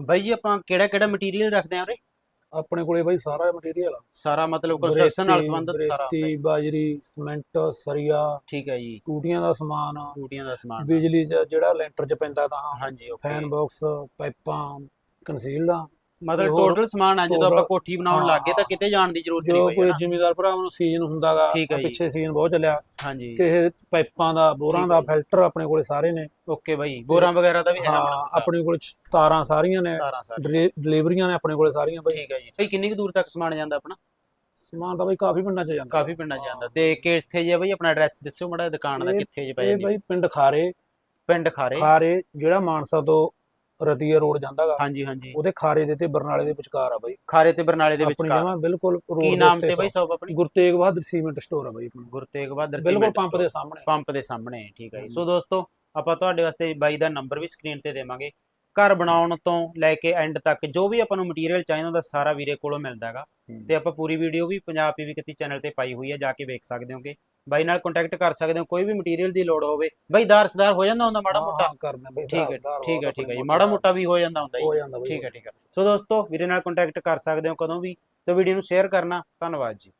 ਬਾਈ ਜੀ ਆਪਾਂ ਕਿਹੜਾ ਕਿਹੜਾ ਮਟੀਰੀਅਲ ਰੱਖਦੇ ਆਂ ਉਰੇ? ਆਪਣੇ ਕੋਲੇ ਬਾਈ ਸਾਰਾ ਮਟੀਰੀਅਲ ਆ। ਸਾਰਾ ਮਤਲਬ ਕੰਸਟਰਕਸ਼ਨ ਨਾਲ ਸੰਬੰਧਿਤ ਸਾਰਾ। ਜੀ। ਬਾਜਰੀ ਸੀਮੈਂਟ ਸਰੀਆ ਠੀਕ ਹੈ ਜੀ। ਟੂਟੀਆਂ ਦਾ ਸਮਾਨ ਟੂਟੀਆਂ ਦਾ ਸਮਾਨ। ਬਿਜਲੀ ਦਾ ਜਿਹੜਾ ਲੈਂਟਰ 'ਚ ਪੈਂਦਾ ਤਾਂ ਹਾਂਜੀ ਫੈਨ ਬਾਕਸ ਪਾਈਪਾਂ ਕੰਸੀਲਡ ਮਤਲਬ ਹੋਰ ਟੋਟਲ ਸਮਾਨ ਆ ਜਦੋਂ total- ਆਪਾਂ ਕੋਠੀ ਬਣਾਉਣ ਲੱਗੇ ਤਾਂ। ਕਿਤੇ ਜਾਣ ਦੀ ਜ਼ਰੂਰਤ ਨਹੀਂ ਜੋ ਹੋਈ ਕੋਈ ਹਨਾ? ਜ਼ਿਮੀਦਾਰ ਭਰਾਵਾਂ ਨੂੰ ਸੀਜ਼ਨ ਹੁੰਦਾਗਾ ਠੀਕ ਹੈ ਜੀ। ਪਿੱਛੇ ਸੀਜ਼ਨ ਬਹੁਤ ਚੱਲਿਆ। ਹਾਂਜੀ। ਕਿਸੇ ਪਾਈਪਾਂ ਦਾ ਬੋਰਾਂ ਠੀਕ ਦਾ। ਫਿਲਟਰ ਆਪਣੇ ਕੋਲੇ ਸਾਰੇ ਨੇ। ਓਕੇ ਬਾਈ ਬੋਰਾਂ ਵਗੈਰਾ ਦਾ ਵੀ ਹੈਗਾ ਹਾਂ ਆਪਣਾ ਆਪਣੇ ਕੋਲੇ ਚ- ਤਾਰਾਂ ਸਾਰੀਆਂ ਨੇ ਤਾਰਾਂ ਸਾਰੀਆਂ। ਡਿਲੀ- ਡਿਲੀਵਰੀਆਂ ਨੇ ਆਪਣੇ ਕੋਲੇ ਸਾਰੀਆਂ ਬਾਈ। ਠੀਕ ਹੈ ਜੀ। ਭਾਈ ਕਿੰਨੀ ਕੁ ਦੂਰ ਤੱਕ ਸਮਾਨ ਜਾਂਦਾ ਆਪਣਾ? ਸਮਾਨ ਤਾਂ ਬਾਈ ਕਾਫੀ ਪਿੰਡਾਂ 'ਚ ਜਾਂਦਾ। ਕਾਫੀ ਪਿੰਡਾਂ 'ਚ ਜਾਂਦਾ। ਤੇ ਕਿੱਥੇ ਜੇ ਬਾਈ ਆਪਣਾ ਐਡਰੈਸ ਦੱਸਿਓ ਮੜਾ ਦੁਕਾਨ ਦਾ ਇਹ- ਕਿੱਥੇ ਜੇ ਪੈ ਇਹ ਜਾਂਦੀ ਬਾਈ ਪਿੰਡ ਖਾਰੇ। ਪਿੰਡ ਖਾਰੇ। ਖਾਰੇ ਜਿਹੜਾ ਮਾਨਸਾ ਤੋਂ ਰਤੀਆ ਰੋਡ ਜਾਂਦਾਗਾ ਹਾਂਜੀ ਹਾਂਜੀ। ਉਹਦੇ ਖਾਰੇ ਦੇ ਤੇ ਬਰਨਾਲੇ ਦੇ ਵਿਚਕਾਰ ਆ ਬਾਈ। ਖਾਰੇ ਤੇ ਬਰਨਾਲੇ ਦੇ ਆਪਣੀ ਵਿਚਕਾਰ। ਜਗ੍ਹਾ ਬਿਲਕੁਲ ਰੋਡ ਕੀ ਨਾਮ ਤੇ ਬਾਈ ਸਭ ਆਪਣੀ? ਗੁਰਤੇਗ ਬਹਾਦਰ ਸੀਮੈਂਟ ਸਟੋਰ ਆ ਬਾਈ ਆਪਣਾ। ਗੁਰਤੇਗ ਬਹਾਦਰ ਬਿਲਕੁਲ ਸੀਮੈਂਟ ਪੰਪ ਸਟੋਰ। ਦੇ ਸਾਹਮਣੇ। ਪੰਪ ਦੇ ਸਾਹਮਣੇ ਠੀਕ ਹੈ ਜੀ। ਸੋ ਦੋਸਤੋ ਆਪਾਂ ਤੁਹਾਡੇ ਵਾਸਤੇ ਬਾਈ ਦਾ ਨੰਬਰ ਵੀ ਸਕਰੀਨ ਤੇ ਦੇਵਾਂਗੇ। ਘਰ ਬਣਾਉਣ ਤੋਂ ਲੈ ਕੇ ਐਂਡ ਤੱਕ ਜੋ ਵੀ ਆਪਾਂ ਨੂੰ ਮਟੀਰੀਅਲ ਚਾਹੀਦਾ ਹੁੰਦਾ ਸਾਰਾ ਵੀਰੇ ਕੋਲੋਂ ਮਿਲਦਾ ਹੈਗਾ। ਤੇ ਆਪਾਂ ਪੂਰੀ ਵੀਡੀਓ ਵੀ ਪੰਜਾਬ ਪੀਵੀ ਕੱਤੀ ਚੈਨਲ ਤੇ ਪਾਈ ਹੋਈ ਹੈ ਜਾ ਕੇ ਵੇਖ ਸਕਦੇ ਹੋਗੇ। ਬਾਈ ਨਾਲ ਕੰਟੈਕਟ ਕਰ ਸਕਦੇ ਹੋ ਕੋਈ ਵੀ ਮਟੀਰੀਅਲ ਦੀ ਲੋੜ ਹੋਵੇ। ਬਾਈ ਦਾਰ ਸਦਾਰ ਹੋ ਜਾਂਦਾ ਹੁੰਦਾ ਮਾੜਾ ਮੋਟਾ? ਕਰਦੇ ਬਾਈ ਠੀਕ ਹੈ ਠੀਕ ਹੈ ਠੀਕ ਹੈ ਜੀ ਮਾੜਾ ਮੋਟਾ ਵੀ ਹੋ ਜਾਂਦਾ ਹੁੰਦਾ ਜੀ। ਠੀਕ ਹੈ ਠੀਕ ਹੈ। ਸੋ ਦੋਸਤੋ ਵੀਰੇ ਨਾਲ ਕੰਟੈਕਟ ਕਰ ਸਕਦੇ ਹੋ ਕਦੋਂ ਵੀ ਤੇ ਵੀਡੀਓ ਨੂੰ ਸ਼ੇਅਰ ਕਰਨਾ। ਧੰਨਵਾਦ ਜੀ।